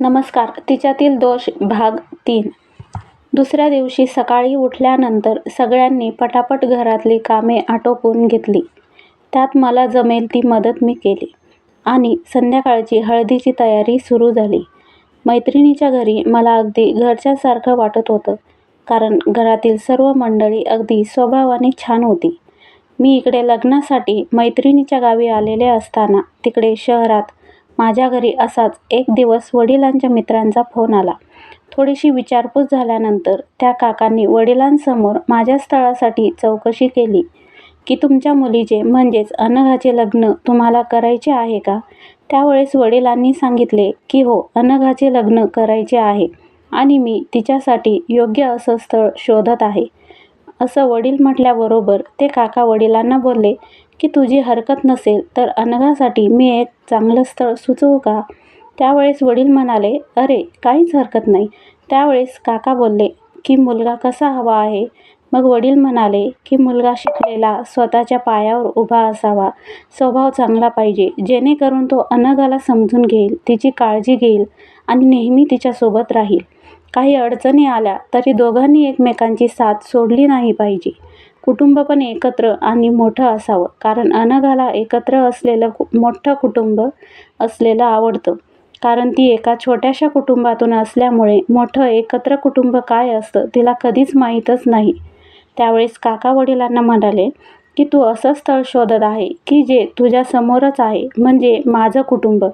नमस्कार. तिच्यातील दोष भाग तीन. दुसऱ्या दिवशी सकाळी उठल्यानंतर सगळ्यांनी पटापट घरातली कामे आटोपून घेतली. त्यात मला जमेल ती मदत मी केली आणि संध्याकाळची हळदीची तयारी सुरू झाली. मैत्रिणीच्या घरी मला अगदी घरच्यासारखं वाटत होतं कारण घरातील सर्व मंडळी अगदी स्वभावाने छान होती. मी इकडे लग्नासाठी मैत्रिणीच्या गावी आलेले असताना तिकडे शहरात माझ्या घरी असाच एक दिवस वडिलांच्या मित्रांचा फोन आला. थोडीशी विचारपूस झाल्यानंतर त्या काकांनी वडिलांसमोर माझ्या स्थळासाठी चौकशी केली. की तुमच्या मुलीचे म्हणजेच अनघाचे लग्न तुम्हाला करायचे आहे का? त्यावेळेस वडिलांनी सांगितले की हो अनघाचे लग्न करायचे आहे आणि मी तिच्यासाठी योग्य असं स्थळ शोधत आहे. असं वडील म्हटल्याबरोबर ते काका वडिलांना बोलले की तुझी हरकत नसेल तर अनघासाठी मी एक चांगलं स्थळ सुचवू का? त्यावेळेस वडील म्हणाले अरे काहीच हरकत नाही. त्यावेळेस काका बोलले की मुलगा कसा हवा आहे? मग वडील म्हणाले की मुलगा शिकलेला स्वतःच्या पायावर उभा असावा. स्वभाव चांगला पाहिजे. जेणेकरून तो अनघाला समजून घेईल तिची काळजी घेईल आणि नेहमी तिच्यासोबत राहील. काही अडचणी आल्या तरी दोघांनी एकमेकांची साथ सोडली नाही पाहिजे. कुटुंब पण एकत्र आणि मोठं असावं. कारण अनघाला एकत्र असलेलं कु मोठं कुटुंब असलेलं आवडतं. कारण ती एका छोट्याशा कुटुंबातून असल्यामुळे मोठं एकत्र कुटुंब काय असतं तिला कधीच माहीतच नाही. त्यावेळेस काका वडिलांना म्हणाले की तू असं स्थळ शोधत आहे की जे तुझ्यासमोरच आहे म्हणजे माझं कुटुंब.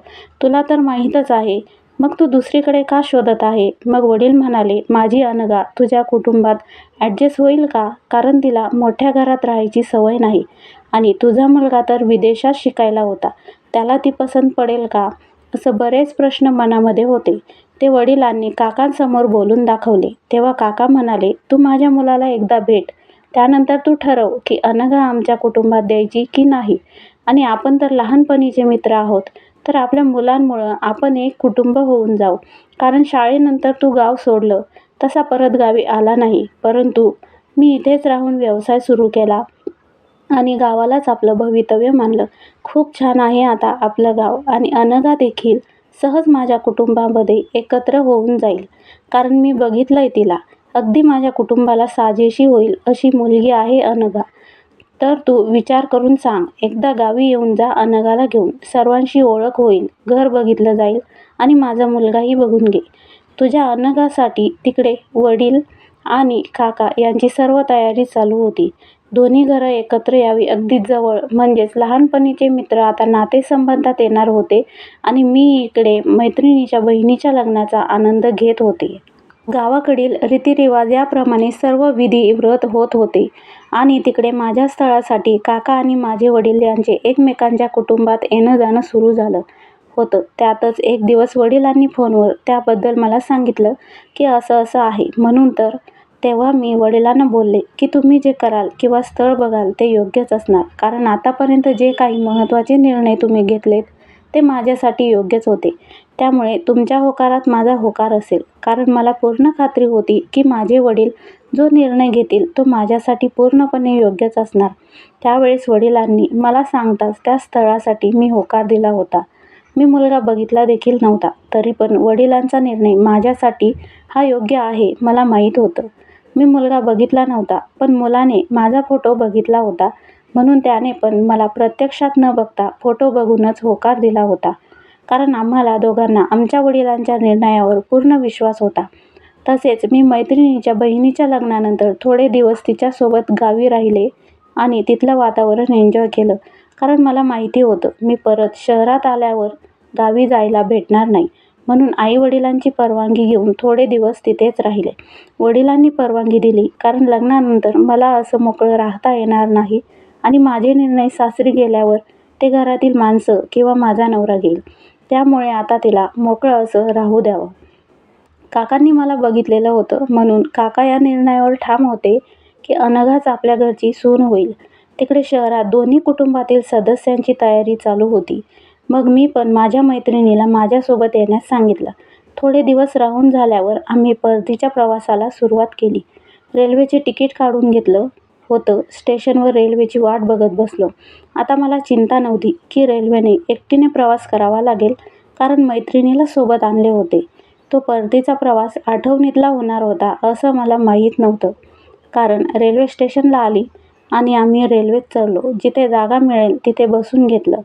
तुला तर माहीतच आहे मग तू दुसरीकडे का शोधत आहे? मग वडील म्हणाले माझी अनगा तुझ्या कुटुंबात ॲडजस्ट होईल का? कारण तिला मोठ्या घरात राहायची सवय नाही आणि तुझा मुलगा तर विदेशात शिकायला होता. त्याला ती पसंत पडेल का? असं बरेच प्रश्न मनामध्ये होते. ते वडिलांनी काकांसमोर बोलून दाखवले. तेव्हा काका म्हणाले तू माझ्या मुलाला एकदा भेट. त्यानंतर तू ठरव की अनघा आमच्या कुटुंबात द्यायची की नाही. आणि आपण तर लहानपणीचे मित्र आहोत. तर आपल्या मुलांमुळं आपण एक कुटुंब होऊन जाऊ. कारण शाळेनंतर तू गाव सोडलं तसा परत गावी आला नाही. परंतु मी इथेच राहून व्यवसाय सुरू केला आणि गावालाच आपलं भवितव्य मानलं. खूप छान आहे आता आपलं गाव आणि अनघा देखील सहज माझ्या कुटुंबामध्ये एकत्र होऊन जाईल. कारण मी बघितलं आहे तिला अगदी माझ्या कुटुंबाला साजेशी होईल अशी मुलगी आहे अनघा. तर तू विचार करून सांग. एकदा गावी येऊन जा अनघाला घेऊन. सर्वांशी ओळख होईल. घर बघितलं जाईल आणि माझा मुलगाही बघून घे. तुझ्या अनघासाठी तिकडे वडील आणि काका यांची सर्व तयारी चालू होती. दोन्ही घरं एकत्र यावी अगदी जवळ. म्हणजेच लहानपणीचे मित्र आता नातेसंबंधात येणार होते आणि मी इकडे मैत्रिणीच्या बहिणीच्या लग्नाचा आनंद घेत होते. गावाकडील रीतिरिवाज याप्रमाणे सर्व विधी व्रत होत होते. आणि तिकडे माझ्या स्थळासाठी काका आणि माझे वडील यांचे एकमेकांच्या कुटुंबात येणं जाणं सुरू झालं होतं. त्यातच एक दिवस वडिलांनी फोनवर त्याबद्दल मला सांगितलं की असं असं आहे. म्हणून तर तेव्हा मी वडिलांना बोलले की तुम्ही जे कराल किंवा स्थळ बघाल ते योग्यच असणार. कारण आतापर्यंत जे काही महत्त्वाचे निर्णय तुम्ही घेतलेत ते माझ्यासाठी योग्यच होते. त्यामुळे तुमच्या होकारात माझा होकार असेल. कारण मला पूर्ण खात्री होती की माझे वडील जो निर्णय घेतील तो माझ्यासाठी पूर्णपणे योग्यच असणार. त्यावेळेस वडिलांनी मला सांगताच त्या स्थळासाठी मी होकार दिला होता. मी मुलगा बघितला देखील नव्हता. तरी पण वडिलांचा निर्णय माझ्यासाठी हा योग्य आहे मला माहीत होतं. मी मुलगा बघितला नव्हता पण मुलाने माझा फोटो बघितला होता. म्हणून त्याने पण मला प्रत्यक्षात न बघता फोटो बघूनच होकार दिला होता. कारण आम्हाला दोघांना आमच्या वडिलांच्या निर्णयावर पूर्ण विश्वास होता तसेच मी मैत्रिणीच्या बहिणीच्या लग्नानंतर थोडे दिवस तिच्यासोबत गावी राहिले आणि तिथलं वातावरण एन्जॉय केलं कारण मला माहिती होतं मी परत शहरात आल्यावर गावी जायला भेटणार नाही म्हणून आई-वडिलांची परवानगी घेऊन थोडे दिवस तिथेच राहिले. वडिलांनी परवानगी दिली कारण लग्नानंतर मला असं मोकळं राहता येणार नाही आणि माझे निर्णय सासरी गेल्यावर ते घरातील माणसं किंवा माझा नवरा घेईल. त्यामुळे आता तिला मोकळं असं राहू द्यावं. काकांनी मला बघितलेलं होतं म्हणून काका या निर्णयावर ठाम होते की अनघाच आपल्या घरची सून होईल. तिकडे शहरात दोन्ही कुटुंबातील सदस्यांची तयारी चालू होती. मग मी पण माझ्या मैत्रिणीला माझ्यासोबत येण्यास सांगितलं. थोडे दिवस राहून झाल्यावर आम्ही परतीच्या प्रवासाला सुरुवात केली. रेल्वेचे तिकीट काढून घेतलं होतं. स्टेशनवर रेल्वेची वाट बघत बसलो. आता मला चिंता नव्हती की रेल्वेने एकटीने प्रवास करावा लागेल कारण मैत्रिणीला सोबत आणले होते. तो परतीचा प्रवास आठवणीतला होणार होता असं मला माहीत नव्हतं. कारण रेल्वे स्टेशनला आली आणि आम्ही रेल्वेत चढलो. जिथे जागा मिळेल तिथे बसून घेतलं.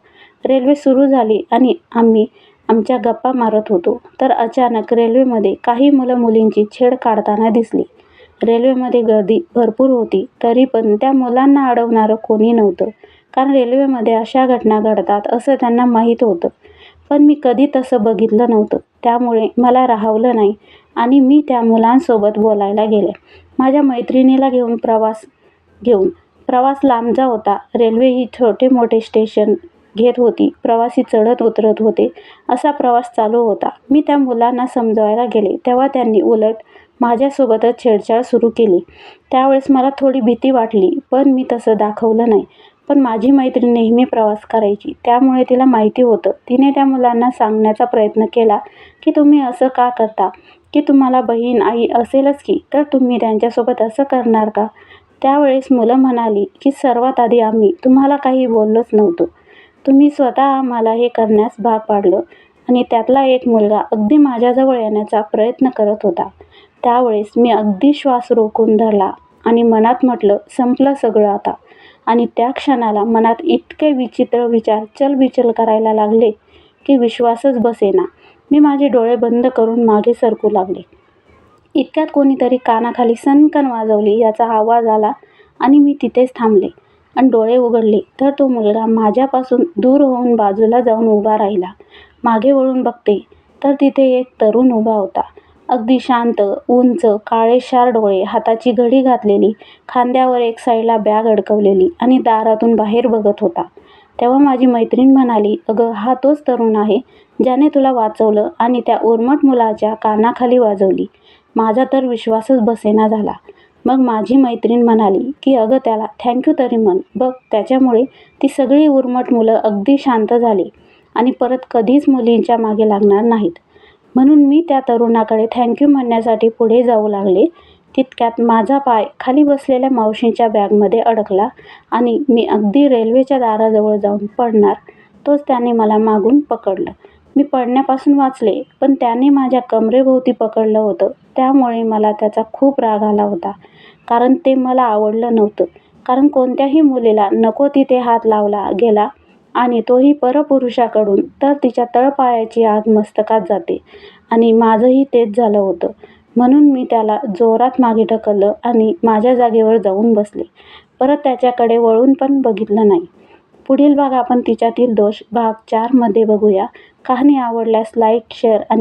रेल्वे सुरू झाली आणि आम्ही आमच्या गप्पा मारत होतो, तर अचानक रेल्वेमध्ये काही मुलं-मुलींची छेड काढताना दिसली. रेल्वेमध्ये गर्दी भरपूर होती, तरी पण त्या मुलांना अडवणारं कोणी नव्हतं. कारण रेल्वेमध्ये अशा घटना घडतात असं त्यांना माहीत होतं. पण मी कधी तसं बघितलं नव्हतं. त्यामुळे मला राहवलं नाही आणि मी त्या मुलांसोबत बोलायला गेले. माझ्या मैत्रिणीला घेऊन प्रवास घेऊन. प्रवास लांबचा होता. रेल्वे ही छोटे-मोठे स्टेशन घेत होती. प्रवासी चढत-उतरत होते. असा प्रवास चालू होता. मी त्या मुलांना समजवायला गेले, तेव्हा त्यांनी उलट माझ्यासोबतच छेडछाड सुरू केली. त्यावेळेस मला थोडी भीती वाटली, पण मी तसं दाखवलं नाही. पण माझी मैत्रीण नेहमी प्रवास करायची, त्यामुळे तिला माहिती होतं. तिने त्या मुलांना सांगण्याचा प्रयत्न केला की तुम्ही असं का करता? की तुम्हाला बहीण, आई असेलच की, तर तुम्ही त्यांच्यासोबत असं करणार का? त्यावेळेस मुलं म्हणाली की सर्वात आधी आम्ही तुम्हाला काही बोललोच नव्हतो. तुम्ही स्वतः आम्हाला हे करण्यास भाग पाडलं आणि त्यातला एक मुलगा अगदी माझ्याजवळ येण्याचा प्रयत्न करत होता. त्यावेळेस मी अगदी श्वास रोखून धरला आणि मनात म्हटलं संपलं सगळं आता. आणि त्या क्षणाला मनात इतके विचित्र विचार चलबिचल करायला लागले की विश्वासच बसेना. मी माझे डोळे बंद करून मागे सरकू लागले. इतक्यात कोणीतरी कानाखाली सनकन वाजवली याचा आवाज आला आणि मी तिथेच थांबले आणि डोळे उघडले तर तो मुलगा माझ्यापासून दूर होऊन बाजूला जाऊन उभा राहिला. मागे वळून बघते तर तिथे एक तरुण उभा होता. अगदी शांत, उंच, काळेशार डोळे, हाताची घडी घातलेली, खांद्यावर एक साईडला बॅग अडकवलेली आणि दारातून बाहेर बघत होता. तेव्हा माझी मैत्रीण म्हणाली, अगं हा तोच तरुण आहे ज्याने तुला वाचवलं आणि त्या उर्मट मुलाच्या कानाखाली वाजवली. माझा तर विश्वासच बसेना झाला. मग माझी मैत्रीण म्हणाली की अगं त्याला थँक्यू तरी म्हण. बघ त्याच्यामुळे ती सगळी उर्मट मुलं अगदी शांत झाली आणि परत कधीच मुलींच्या मागे लागणार नाहीत. म्हणून मी त्या तरुणाकडे थँक्यू म्हणण्यासाठी पुढे जाऊ लागले. तितक्यात माझा पाय खाली बसलेल्या मावशींच्या बॅगमध्ये अडकला आणि मी अगदी रेल्वेच्या दाराजवळ जाऊन पडणार तोच त्याने मला मागून पकडलं. मी पडण्यापासून वाचले, पण त्याने माझ्या कमरेभोवती पकडलं होतं. त्यामुळे मला त्याचा खूप राग आला होता. कारण ते मला आवडलं नव्हतं. कारण कोणत्याही मुलीला नको तिथे हात लावला गेला आणि तोही परपुरुषाकडून तर तिच्या तळपायाची आग मस्तकात जाते आणि माझंही तेच झालं होतं. म्हणून मी त्याला जोरात मागे ढकललं आणि माझ्या जागेवर जाऊन बसले. परत त्याच्याकडे वळून पण बघितलं नाही. पुढील भाग आपण तिच्यातील दोष भाग चारमध्ये बघूया. कहाणी आवडल्यास लाईक, शेअर आणि